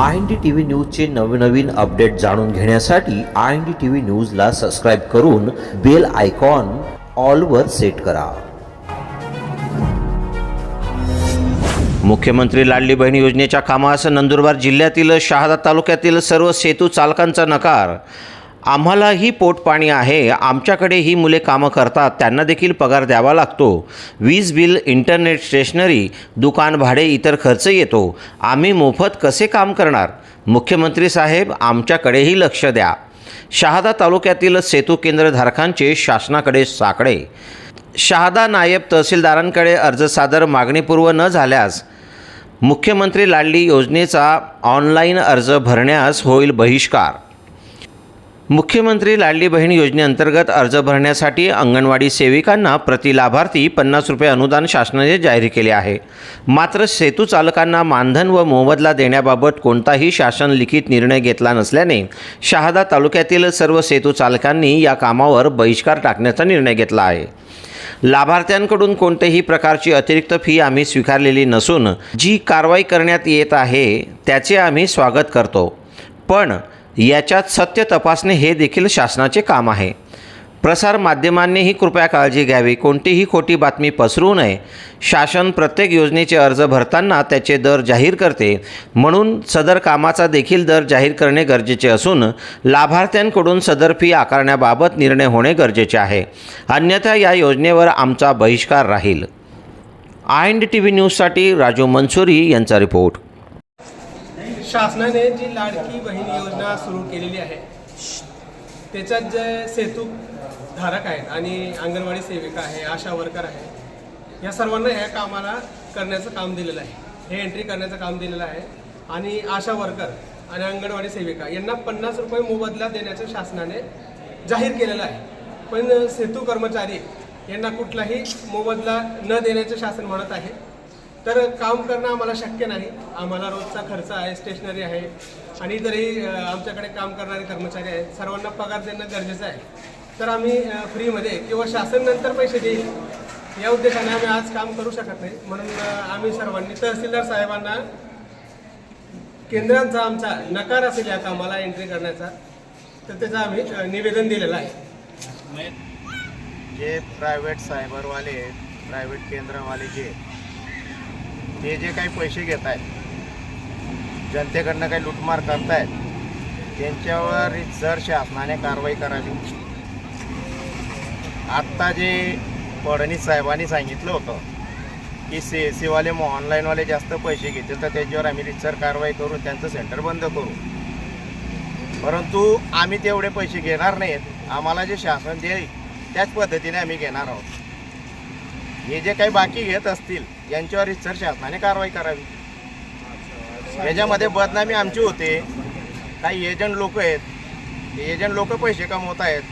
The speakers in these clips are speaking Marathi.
I N D T V न्यूजचे नवनवीन अपडेट जाणून घेण्यासाठी I N D T V न्यूजला सबस्क्राईब करून बेल आयकॉन ऑलवर सेट करा. मुख्यमंत्री लाडली बहीण योजनेच्या कामास नंदुरबार जिल्ह्यातील शहादा तालुक्यातील सर्व सेतू चालकांचा नकार. आम्हालाही पोटपाणी आहे. आमच्याकडे ही मुले कामं करतात. त्यांना देखील पगार द्यावा लागतो. वीज बिल इंटरनेट स्टेशनरी दुकान भाडे इतर खर्च येतो. आम्ही मोफत कसे काम करणार? मुख्यमंत्री साहेब आमच्याकडेही लक्ष द्या. शहादा तालुक्यातील सेतू केंद्रधारकांचे शासनाकडे साकडे. शहादा नायब तहसीलदारांकडे अर्ज सादर मागणीपूर्व न झाल्यास मुख्यमंत्री लाडली योजनेचा ऑनलाईन अर्ज भरण्यास होईल बहिष्कार. मुख्यमंत्री लाडली बहीण योजनेअंतर्गत अर्ज भरण्यासाठी अंगणवाडी सेविकांना प्रति लाभार्थी पन्नास रुपये अनुदान शासनाने जाहीर केले आहे. मात्र सेतू चालकांना मानधन व मोबदला देण्याबाबत कोणताही शासन लिखित निर्णय घेतला नसल्याने शहादा तालुक्यातील सर्व सेतू चालकांनी या कामावर बहिष्कार टाकण्याचा निर्णय घेतला आहे. लाभार्थ्यांकडून कोणत्याही प्रकारची अतिरिक्त फी आम्ही स्वीकारलेली नसून जी कारवाई करण्यात येत आहे त्याचे आम्ही स्वागत करतो. पण याच्यात सत्य तपासणे हे देखील शासनाचे काम आहे. प्रसार माध्यमांनीही कृपया काळजी घ्यावी. कोणतीही खोटी बातमी पसरू नये. शासन प्रत्येक योजनेचे अर्ज भरताना त्याचे दर जाहीर करते. म्हणून सदर कामाचा देखील दर जाहीर करणे गरजेचे असून लाभार्थ्यांकडून सदर फी आकारण्याबाबत निर्णय होणे गरजेचे आहे. अन्यथा या योजनेवर आमचा बहिष्कार राहील. I N D T V न्यूजसाठी राजू मंसुरी यांचा रिपोर्ट. शासनाने जी लाडकी बहीण योजना सुरू केलेली आहे त्याच्यात जे सेतू धारक आहेत आणि अंगणवाडी सेविका आहे आशा वर्कर आहे या सर्वांना ह्या कामाला करण्याचं काम दिलेलं आहे. हे एंट्री करण्याचं काम दिलेलं आहे. आणि आशा वर्कर आणि अंगणवाडी सेविका यांना पन्नास रुपये मोबदला देण्याचं शासनाने जाहीर केलेलं आहे. पण सेतू कर्मचारी यांना कुठलाही मोबदला न देण्याचं शासन म्हणत आहे. तर काम करणं आम्हाला शक्य नाही. आम्हाला रोजचा खर्च आहे स्टेशनरी आहे आणि इतरही आमच्याकडे काम करणारे कर्मचारी आहेत. सर्वांना पगार देणं गरजेचं आहे. तर आम्ही फ्रीमध्ये किंवा शासन नंतर पैसे देईल या उद्देशाने आम्ही आज काम करू शकत नाही. म्हणून आम्ही सर्वांनी तहसीलदार साहेबांना केंद्रांचा आमचा नकार असेल या कामाला एंट्री करण्याचा तर त्याचं आम्ही निवेदन दिलेलं आहे. जे प्रायव्हेट सायबरवाले प्रायव्हेट केंद्रवाले जे ते जे काही पैसे घेत आहेत जनतेकडनं काही लूटमार करतायत त्यांच्यावर जर शासनाने कारवाई करावी. आत्ता जे फडणवीस साहेबांनी सांगितलं होतं की सी एस सीवाले मग ऑनलाईनवाले जास्त पैसे घेतील तर त्याच्यावर आम्ही रितसर कारवाई करून त्यांचं सेंटर बंद करू. परंतु आम्ही तेवढे पैसे घेणार नाहीत. आम्हाला जे शासन देईल त्याच पद्धतीने आम्ही घेणार आहोत. हे जे काही बाकी घेत असतील यांच्यावर रितसर शासनाने कारवाई करावी. याच्यामध्ये बदनामी आमची होते. काही एजंट लोक आहेत. एजंट लोक पैसे कमवत आहेत.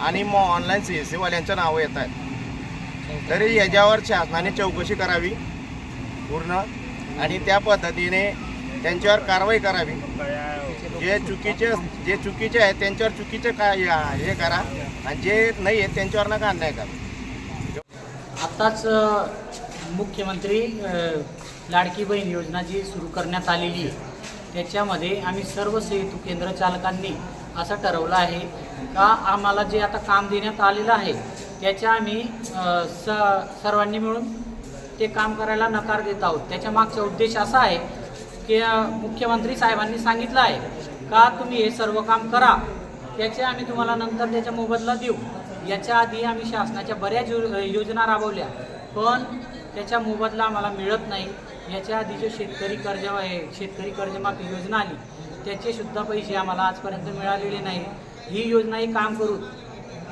आणि मग ऑनलाईन सी एस सीवाल्यांचं नावं येत आहेत. तरी याच्यावर शासनाने चौकशी करावी. पूर्ण. आणि त्या पद्धतीने त्यांच्यावर कारवाई करावी. जे चुकीचे जे चुकीचे आहेत त्यांच्यावर चुकीचे काय हे करा. आणि जे नाही आहेत त्यांच्यावर नका अन्याय करा. आत्ताच मुख्यमंत्री लाडकी बहीण योजना जी सुरू करण्यात आलेली आहे त्याच्यामध्ये आम्ही सर्व सेतू केंद्र चालकांनी असं ठरवलं आहे का आम्हाला जे आता काम देण्यात आलेलं आहे त्याच्या आम्ही स सर्वांनी मिळून ते काम करायला नकार देत आहोत. त्याच्या मागचा उद्देश असा आहे की मुख्यमंत्री साहेबांनी सांगितलं आहे का तुम्ही हे सर्व काम करा त्याचे आम्ही तुम्हाला नंतर त्याचा मोबदला देऊ. याच्या आधी आम्ही शासनाच्या बऱ्याच यो योजना राबवल्या पण त्याचा मोबदला आम्हाला मिळत नाही. याच्या आधी जो शेतकरी कर्ज आहे शेतकरी कर्जमाफी योजना आली त्याचे सुद्धा पैसे आम्हाला आजपर्यंत मिळालेले नाही. ही योजनाही काम करू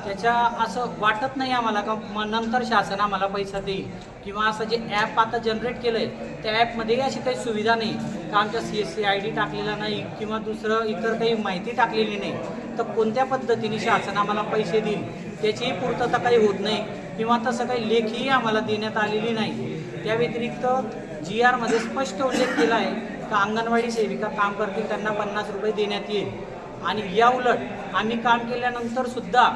त्याच्या असं वाटत नाही आम्हाला का म नंतर शासन आम्हाला पैसा देईल. किंवा असं जे ॲप आता जनरेट केलं आहे त्या ॲपमध्येही अशी काही सुविधा नाही. का आमच्या C S C I D टाकलेला नाही किंवा दुसरं इतर काही माहिती टाकलेली नाही. तर कोणत्या पद्धतीने शासन आम्हाला पैसे देईल? त्याचीही पूर्तता काही होत नाही किंवा तसं काही लेखीही आम्हाला देण्यात आलेली नाही. त्या व्यतिरिक्त जी आरमध्ये स्पष्ट उल्लेख केला आहे का अंगणवाडी सेविका काम करतील त्यांना पन्नास रुपये देण्यात येईल. आणि या उलट आम्ही काम केल्यानंतर सुद्धा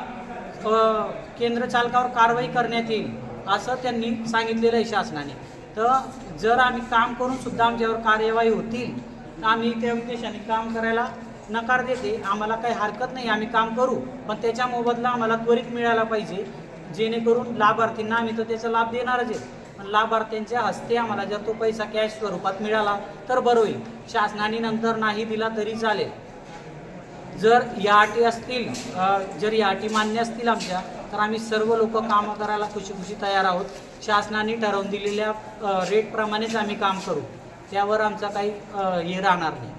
केंद्र चालकावर कारवाई करण्यात येईल असं त्यांनी सांगितलेलं आहे शासनाने. तर जर आम्ही काम करून सुद्धा आमच्यावर कार्यवाही होतील आम्ही त्या उद्देशाने काम करायला नकार देते आम्हाला काही हरकत नाही आम्ही काम करू. पण त्याच्या मोबदला आम्हाला त्वरित मिळायला पाहिजे. जेणेकरून लाभार्थींना आम्ही तर त्याचा लाभ देणारच आहे. पण लाभार्थ्यांच्या हस्ते आम्हाला जर तो पैसा कॅश स्वरूपात मिळाला तर बरं होईल. शासनाने नंतर नाही दिला तरी चालेल. जर या अटी असतील जर या अटी मान्य असतील आमच्या तर आम्ही सर्व लोक कामं करायला खुशी खुशी तयार आहोत. शासनाने ठरवून दिलेल्या रेटप्रमाणेच आम्ही काम करू. त्यावर आमचा काही हे राहणार नाही.